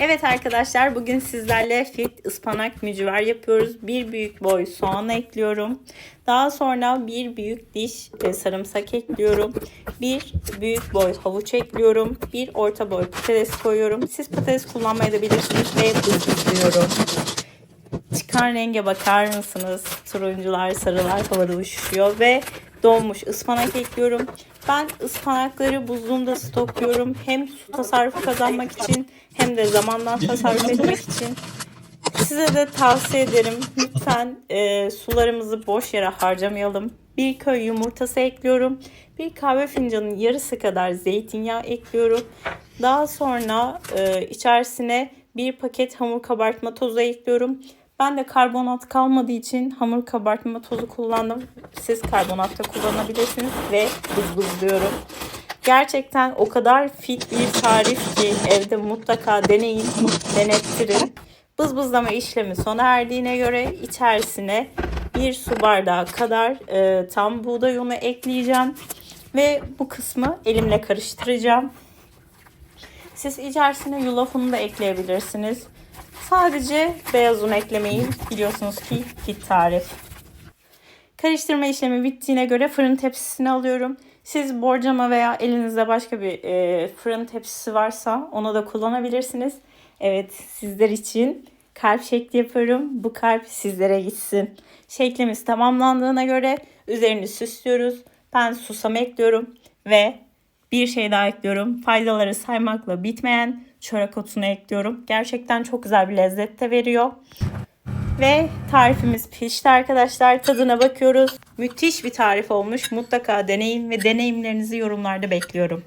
Evet arkadaşlar bugün sizlerle fit ıspanak mücver yapıyoruz. Bir büyük boy soğan ekliyorum. Daha sonra bir büyük diş e, sarımsak ekliyorum. Bir büyük boy havuç ekliyorum. Bir orta boy patates koyuyorum. Siz patates kullanmayı da bilirsiniz ve buzluyorum. Çıkan renge bakar mısınız? Turuncular, sarılar havada uçuşuyor ve donmuş ıspanak ekliyorum. Ben ıspanakları buzluğumda stokluyorum. Hem su tasarrufu kazanmak için hem de zamandan tasarruf etmek için. Size de tavsiye ederim. Lütfen e, sularımızı boş yere harcamayalım. Bir köy yumurtası ekliyorum. Bir kahve fincanının yarısı kadar zeytinyağı ekliyorum. Daha sonra e, içerisine bir paket hamur kabartma tozu ekliyorum. Ben de karbonat kalmadığı için hamur kabartma tozu kullandım. Siz karbonat da kullanabilirsiniz ve buz buzluyorum. Gerçekten o kadar fit bir tarif ki evde mutlaka deneyin, denettirin. Bızbızlama işlemi sona erdiğine göre içerisine bir su bardağı kadar e, tam buğday unu ekleyeceğim. Ve bu kısmı elimle karıştıracağım. Siz içerisine yulaf unu da ekleyebilirsiniz. Sadece beyaz un eklemeyin. Biliyorsunuz ki fit tarif. Karıştırma işlemi bittiğine göre fırın tepsisine alıyorum. Siz borcama veya elinizde başka bir e, fırın tepsisi varsa onu da kullanabilirsiniz. Evet sizler için kalp şekli yapıyorum. Bu kalp sizlere gitsin. Şeklimiz tamamlandığına göre üzerini süslüyoruz. Ben susam ekliyorum ve bir şey daha ekliyorum. Faydaları saymakla bitmeyen çörek otunu ekliyorum. Gerçekten çok güzel bir lezzet de veriyor. Ve tarifimiz pişti arkadaşlar. Tadına bakıyoruz. Müthiş bir tarif olmuş. Mutlaka deneyin ve deneyimlerinizi yorumlarda bekliyorum.